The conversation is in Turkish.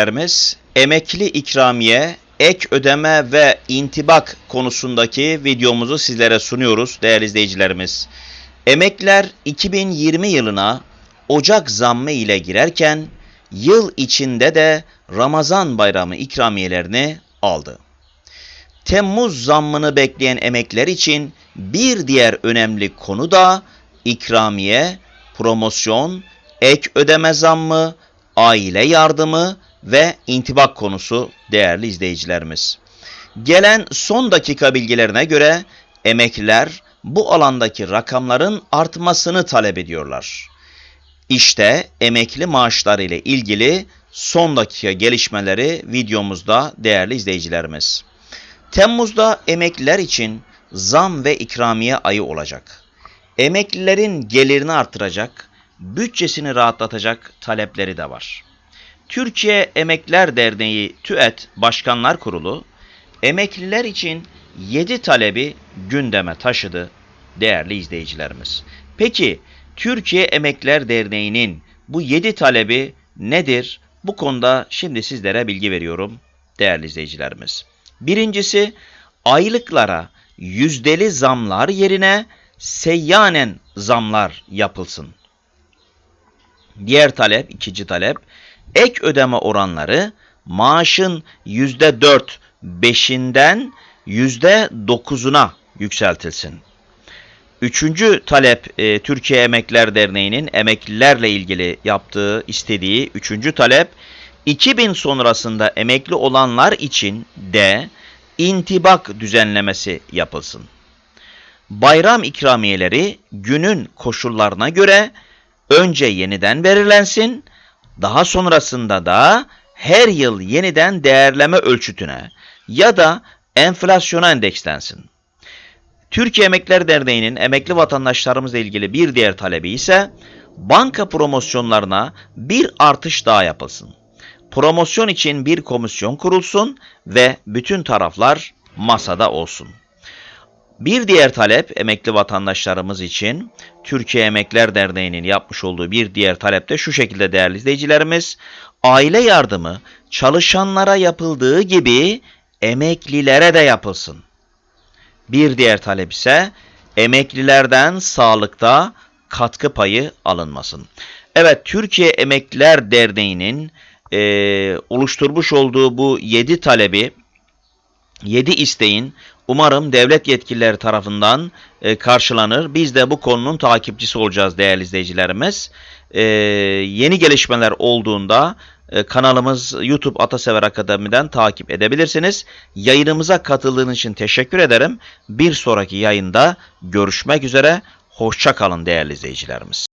izleyicilerimiz emekli ikramiye, ek ödeme ve intibak konusundaki videomuzu sizlere sunuyoruz değerli izleyicilerimiz. Emekliler 2020 yılına Ocak zammı ile girerken yıl içinde de Ramazan bayramı ikramiyelerini aldı. Temmuz zammını bekleyen emekliler için bir diğer önemli konu da ikramiye, promosyon, ek ödeme zammı, aile yardımı ve intibak konusu değerli izleyicilerimiz. Gelen son dakika bilgilerine göre emekliler bu alandaki rakamların artmasını talep ediyorlar. İşte emekli maaşları ile ilgili son dakika gelişmeleri videomuzda değerli izleyicilerimiz. Temmuz'da emekliler için zam ve ikramiye ayı olacak. Emeklilerin gelirini artıracak, bütçesini rahatlatacak talepleri de var. Türkiye Emekliler Derneği TÜET Başkanlar Kurulu emekliler için 7 talebi gündeme taşıdı değerli izleyicilerimiz. Peki Türkiye Emekliler Derneği'nin bu 7 talebi nedir? Bu konuda şimdi sizlere bilgi veriyorum değerli izleyicilerimiz. Birincisi aylıklara yüzdeli zamlar yerine seyyanen zamlar yapılsın. Diğer talep, ikinci talep, ek ödeme oranları maaşın yüzde dört, beşinden yüzde dokuzuna yükseltilsin. Üçüncü talep e, Türkiye Emekliler Derneği'nin emeklilerle ilgili yaptığı, istediği üçüncü talep 2000 sonrasında emekli olanlar için de intibak düzenlemesi yapılsın. Bayram ikramiyeleri günün koşullarına göre önce yeniden belirlensin, daha sonrasında da her yıl yeniden değerleme ölçütüne ya da enflasyona endekslensin. Türkiye Emekliler Derneği'nin emekli vatandaşlarımızla ilgili bir diğer talebi ise banka promosyonlarına bir artış daha yapılsın. Promosyon için bir komisyon kurulsun ve bütün taraflar masada olsun. Bir diğer talep emekli vatandaşlarımız için Türkiye Emekliler Derneği'nin yapmış olduğu bir diğer talep de şu şekilde değerli izleyicilerimiz. Aile yardımı çalışanlara yapıldığı gibi emeklilere de yapılsın. Bir diğer talep ise emeklilerden sağlıkta katkı payı alınmasın. Evet Türkiye Emekliler Derneği'nin e, oluşturmuş olduğu bu 7 talebi 7 isteğin umarım devlet yetkilileri tarafından e, karşılanır. Biz de bu konunun takipçisi olacağız değerli izleyicilerimiz. E, yeni gelişmeler olduğunda e, kanalımız YouTube Atasever Akademi'den takip edebilirsiniz. Yayınımıza katıldığınız için teşekkür ederim. Bir sonraki yayında görüşmek üzere. Hoşça kalın değerli izleyicilerimiz.